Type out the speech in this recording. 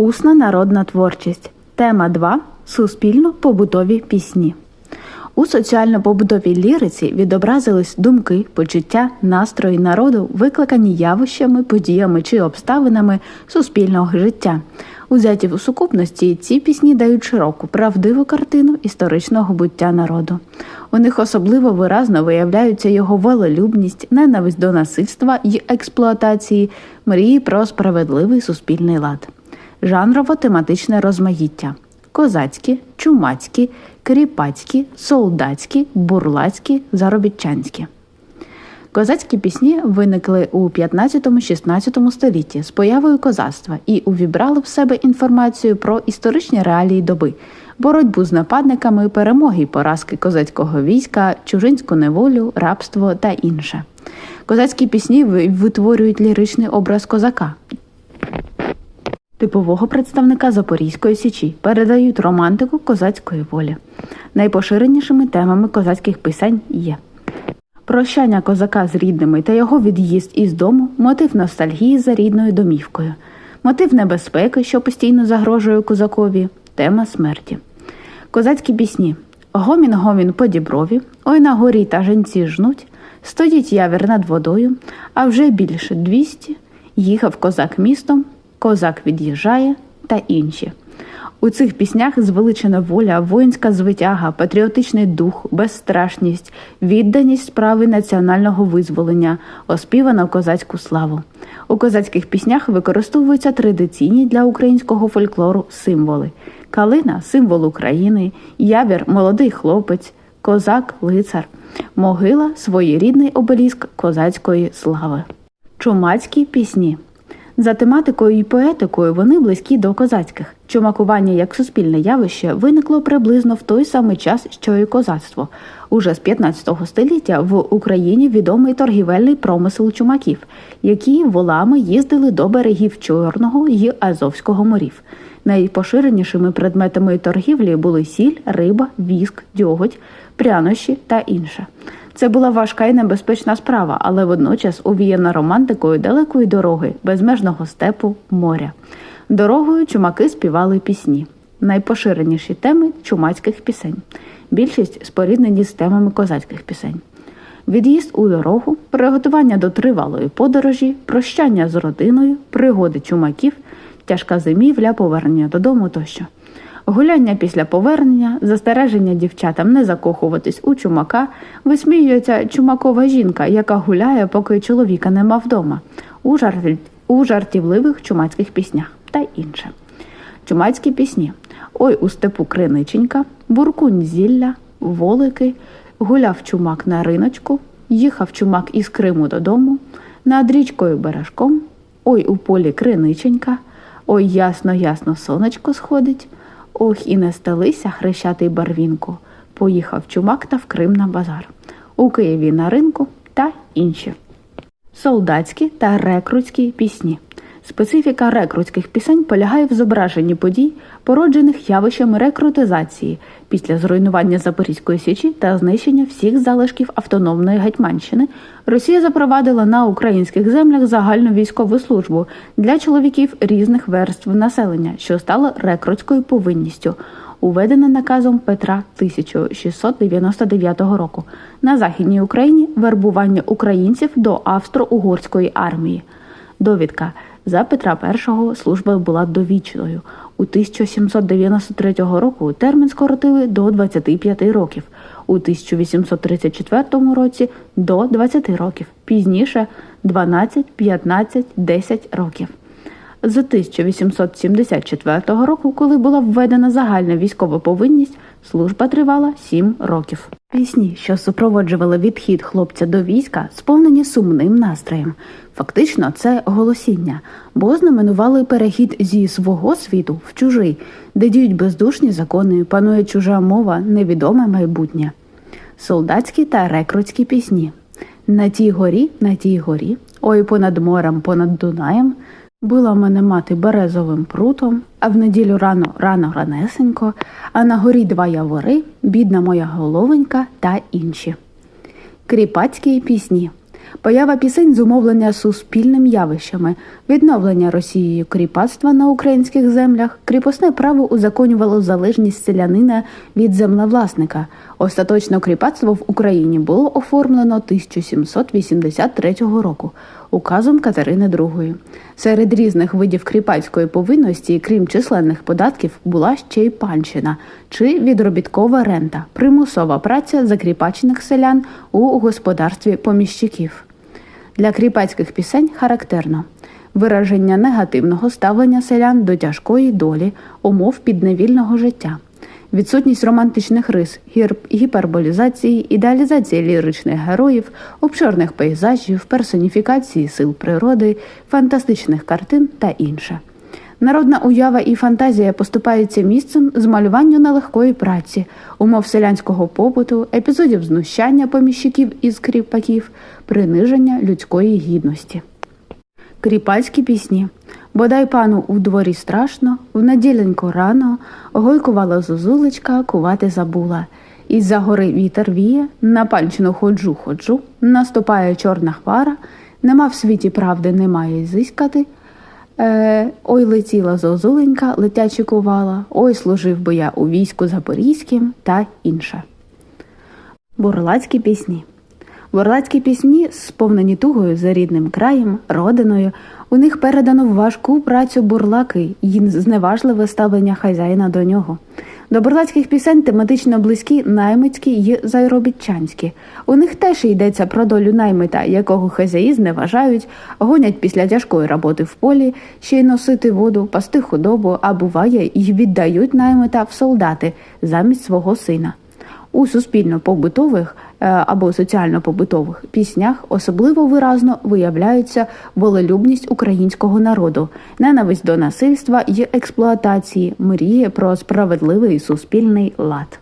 Усна народна творчість. Тема 2. Суспільно-побутові пісні. У соціально-побутовій ліриці відобразились думки, почуття, настрої народу, викликані явищами, подіями чи обставинами суспільного життя. Узяті в сукупності ці пісні дають широку, правдиву картину історичного буття народу. У них особливо виразно виявляються його волелюбність, ненависть до насильства й експлуатації, мрії про справедливий суспільний лад. Жанрово-тематичне розмаїття козацькі, чумацькі, кріпацькі, солдатські, бурлацькі, заробітчанські. Козацькі пісні виникли у 15-16 столітті з появою козацтва і увібрали в себе інформацію про історичні реалії доби, боротьбу з нападниками, перемоги й поразки козацького війська, чужинську неволю, рабство та інше. Козацькі пісні витворюють ліричний образ козака, типового представника Запорізької січі, передають романтику козацької волі. Найпоширенішими темами козацьких писань є прощання козака з рідними та його від'їзд із дому, мотив ностальгії за рідною домівкою, мотив небезпеки, що постійно загрожує козакові, тема смерті. Козацькі пісні Гомін гомін по діброві, ой на горі та женці жнуть, стоїть явір над водою, а вже більше двісті, їхав козак містом, козак від'їжджає та інші. У цих піснях звеличена воля, воїнська звитяга, патріотичний дух, безстрашність, відданість справи національного визволення, оспівана козацьку славу. У козацьких піснях використовуються традиційні для українського фольклору символи: калина символ України, явір молодий хлопець, козак, лицар, могила своєрідний обеліск козацької слави. Чумацькі пісні. За тематикою і поетикою вони близькі до козацьких. Чумакування як суспільне явище виникло приблизно в той самий час, що й козацтво. Уже з 15 століття в Україні відомий торгівельний промисел чумаків, які волами їздили до берегів Чорного й Азовського морів. Найпоширенішими предметами торгівлі були сіль, риба, віск, дьоготь, прянощі та інше. Це була важка і небезпечна справа, але водночас увіяна романтикою далекої дороги, безмежного степу, моря. Дорогою чумаки співали пісні. Найпоширеніші теми чумацьких пісень. Більшість споріднені з темами козацьких пісень. Від'їзд у дорогу, приготування до тривалої подорожі, прощання з родиною, пригоди чумаків, тяжка зимівля, повернення додому тощо. Гуляння після повернення, застереження дівчатам не закохуватись у чумака, висміюється чумакова жінка, яка гуляє, поки чоловіка нема вдома, у, жарт... у жартівливих чумацьких піснях та інше. Чумацькі пісні. Ой у степу криниченька, буркунь зілля, волики, гуляв чумак на риночку, їхав чумак із Криму додому, над річкою бережком, ой у полі криниченька, ой ясно, ясно сонечко сходить. Ох, і не сталися хрещатий барвінку. Поїхав чумак та в Крим на базар. У Києві на ринку та інші. Солдатські та рекрутські пісні. Специфіка рекрутських пісень полягає в зображенні подій, породжених явищами рекрутизації після зруйнування Запорізької січі та знищення всіх залишків автономної Гетьманщини. Росія запровадила на українських землях загальну військову службу для чоловіків різних верств населення, що стало рекрутською повинністю. Уведена наказом Петра 1699 року на західній Україні вербування українців до австро-угорської армії. Довідка за Петра І служба була довічною. У 1793 року термін скоротили до 25 років, у 1834 році до 20 років, пізніше 12, 15, 10 років. З 1874 року, коли була введена загальна військова повинність, служба тривала 7 років. Пісні, що супроводжували відхід хлопця до війська, сповнені сумним настроєм. Фактично, це голосіння, бо знаменували перехід зі свого світу в чужий, де діють бездушні закони, панує чужа мова, невідоме майбутнє. Солдатські та рекрутські пісні. На тій горі, на тій горі, ой понад морем, понад Дунаєм. Била мене мати березовим прутом, а в неділю рано рано ранесенько, а на горі два явори, бідна моя головенька та інші. Кріпацькі пісні. Поява пісень зумовлення суспільним явищами, відновлення Росією кріпацтва на українських землях, кріпосне право узаконювало залежність селянина від землевласника. Остаточно кріпацтво в Україні було оформлено 1783 року указом Катерини II. Серед різних видів кріпацької повинності, крім численних податків, була ще й панщина чи відробіткова рента, примусова праця закріпачених селян у господарстві поміщиків. Для кріпацьких пісень характерно вираження негативного ставлення селян до тяжкої долі, умов підневільного життя, відсутність романтичних рис, гіперболізації, ідеалізації ліричних героїв, обширних пейзажів, персоніфікації сил природи, фантастичних картин та інше. Народна уява і фантазія поступаються місцем змалюванню нелегкої праці, умов селянського побуту, епізодів знущання поміщиків із кріпаків, приниження людської гідності. Кріпацькі пісні. Бодай пану у дворі страшно, в неділеньку рано, гойкувала зозулечка, кувати забула. Із-за гори вітер віє, на панщину ходжу, ходжу, наступає чорна хвара, нема в світі правди, немає зискати. Е, ой, летіла зозуленька, летячи кувала, ой, служив би я у війську запорізьким та інше. Бурлацькі пісні. Бурлацькі пісні, сповнені тугою за рідним краєм, родиною. У них передано важку працю бурлаки і зневажливе ставлення хазяїна до нього. До бурлацьких пісень тематично близькі наймицькі й зайробітчанські. У них теж йдеться про долю наймита, якого хазяї зневажають, гонять після тяжкої роботи в полі, ще й носити воду, пасти худобу, а буває, й віддають наймита в солдати замість свого сина. У суспільно-побутових е, або соціально-побутових піснях особливо виразно виявляється волелюбність українського народу, ненависть до насильства й експлуатації, мріє про справедливий суспільний лад.